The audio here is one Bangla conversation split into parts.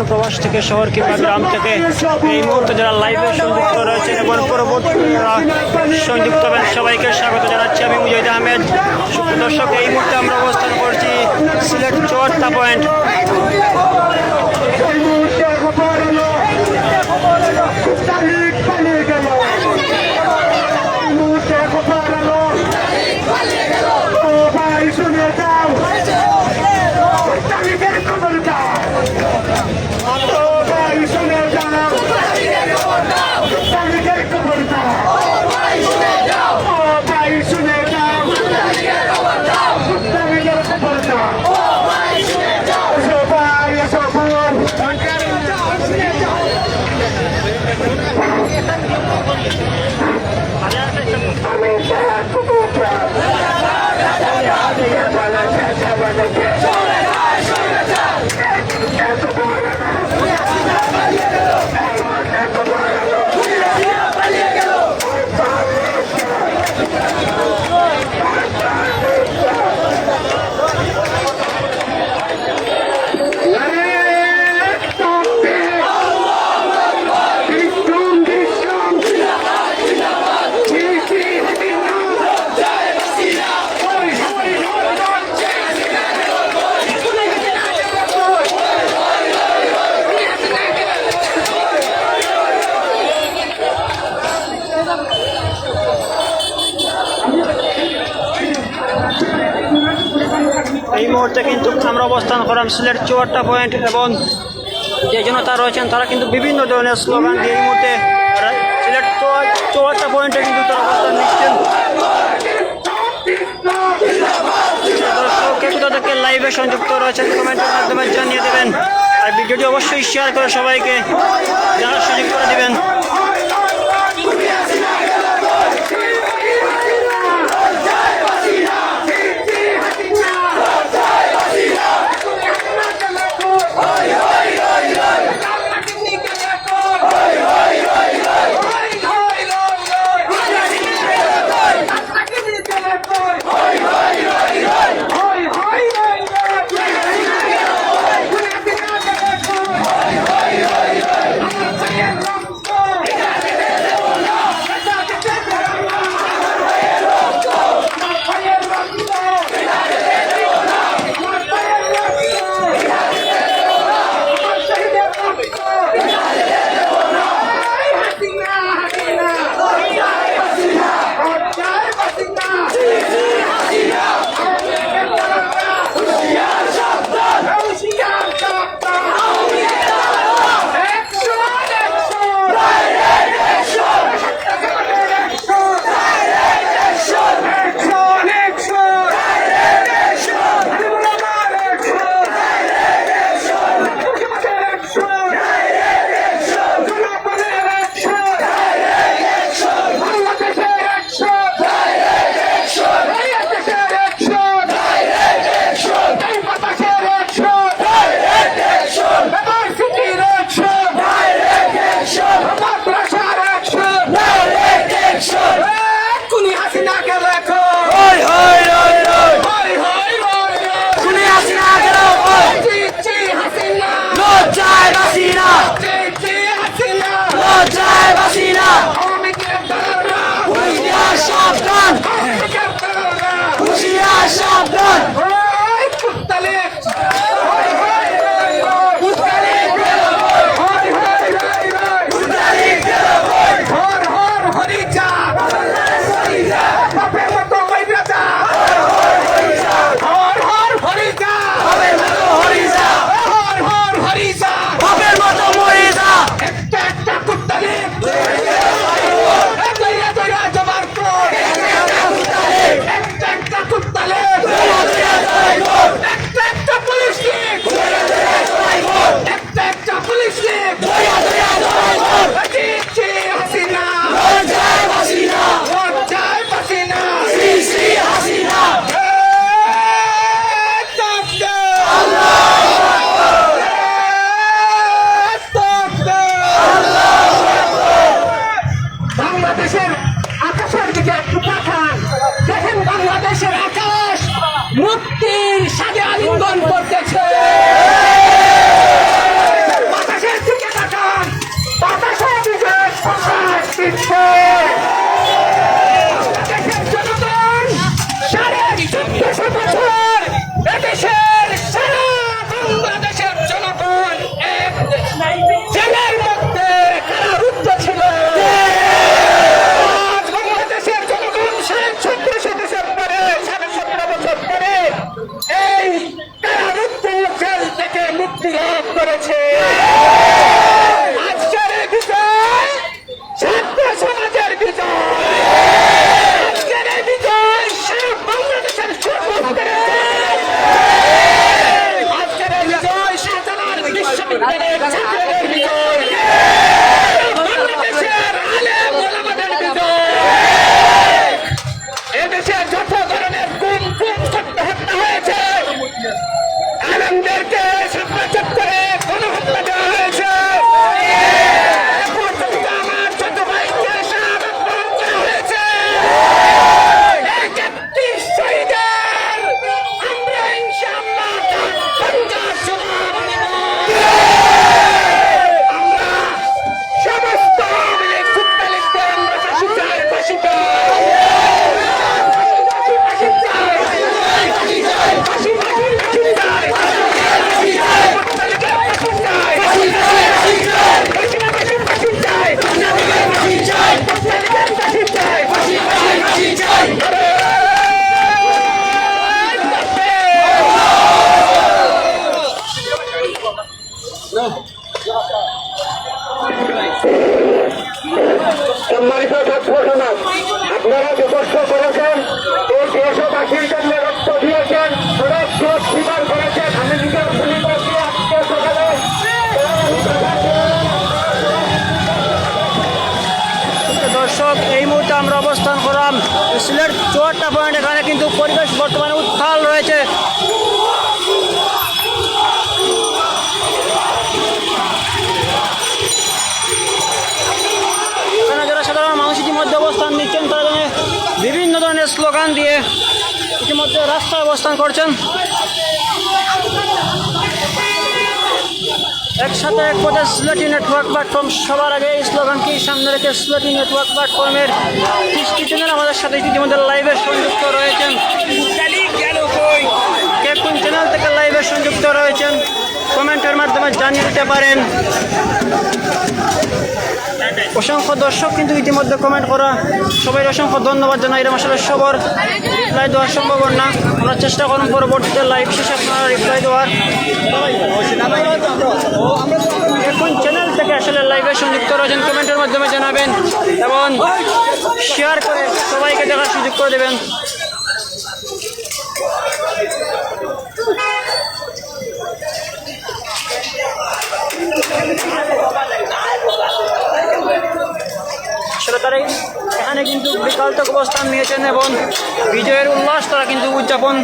কোনো প্রবাস থেকে শহর কিংবা গ্রাম থেকে এই মুহূর্তে যারা লাইভে সংযুক্ত রয়েছেন এবং পরবর্তী সংযুক্ত হবেন, সবাইকে স্বাগত জানাচ্ছি আমি মুজাহিদ আহমেদ। দর্শক, এই মুহূর্তে আমরা অবস্থান করছি সিলেট চুয়াত্তা পয়েন্ট। আমরা অবস্থান করলাম সিলেট চুয়াট্টা পয়েন্ট এবং যে জনতা রয়েছেন তারা কিন্তু বিভিন্ন ধরনের স্লোগান দিয়ে এই মুহূর্তে সিলেট চুয়া- চুয়াত্তা পয়েন্টে কিন্তু তারা অবস্থান নিচ্ছেন। দর্শক কে কোথা লাইভে সংযুক্ত রয়েছেন কমেন্টের মাধ্যমে জানিয়ে দেবেন। আর ভিডিওটি অবশ্যই শেয়ার করে সবাইকে জানার সুযোগ করে দেবেন। ডাকে দেখো শুনে আসি না কেন লজ্জায় বাসি না লজ্জায় বাসি না হুঁশিয়ার সাবধান। হুঁশিয়ার সাবধান। করেছে। সম্মানিত আপনারা করেছেন, এই দেশবাসীর জন্য রক্ত দিয়েছেন স্বীকার করেছেন আমি নিজের দর্শক, এই মুহূর্তে আমরা অবস্থান করলাম, সিলেট চুয়াত্তর পয়েন্ট, এখানে কিন্তু পরিবেশ বর্তমানে ধরনের স্লোগান দিয়ে ইতিমধ্যে রাস্তায় অবস্থান করছেন। একসাথে এক পথে সিলেটি নেটওয়ার্ক প্ল্যাটফর্ম সবার আগে এই স্লোগানকে সামনে রেখে সিলেটি নেটওয়ার্ক প্ল্যাটফর্মের কৃষ্টি চ্যানেল আমাদের সাথে ইতিমধ্যে লাইভে সংযুক্ত রয়েছেন। কে কোন চ্যানেল থেকে লাইভে সংযুক্ত রয়েছেন। কমেন্টের মাধ্যমে জানিয়ে দিতে পারেন। অসংখ্য দর্শক কিন্তু ইতিমধ্যে কমেন্ট করা। সবাই অসংখ্য ধন্যবাদ জানাই। এরকম আসলে সবার রিপ্লাই দেওয়ার সম্ভব না। আমরা চেষ্টা করুন পরবর্তীতে লাইভ শেষে আপনারা রিপ্লাই দেওয়ার। এখন চ্যানেল থেকে আসলে লাইভে সংযুক্ত রয়েছেন। কমেন্টের মাধ্যমে জানাবেন এবং শেয়ার করে সবাইকে দেখার সুযোগ করে দেবেন আসলে তারা এখানে কিন্তু বিকাল থেকে অবস্থান নিয়েছেন এবং বিজয়ের উল্লাস তারা কিন্তু উদযাপন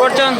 করছেন।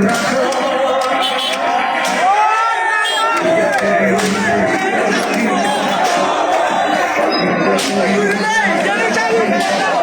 Let it go.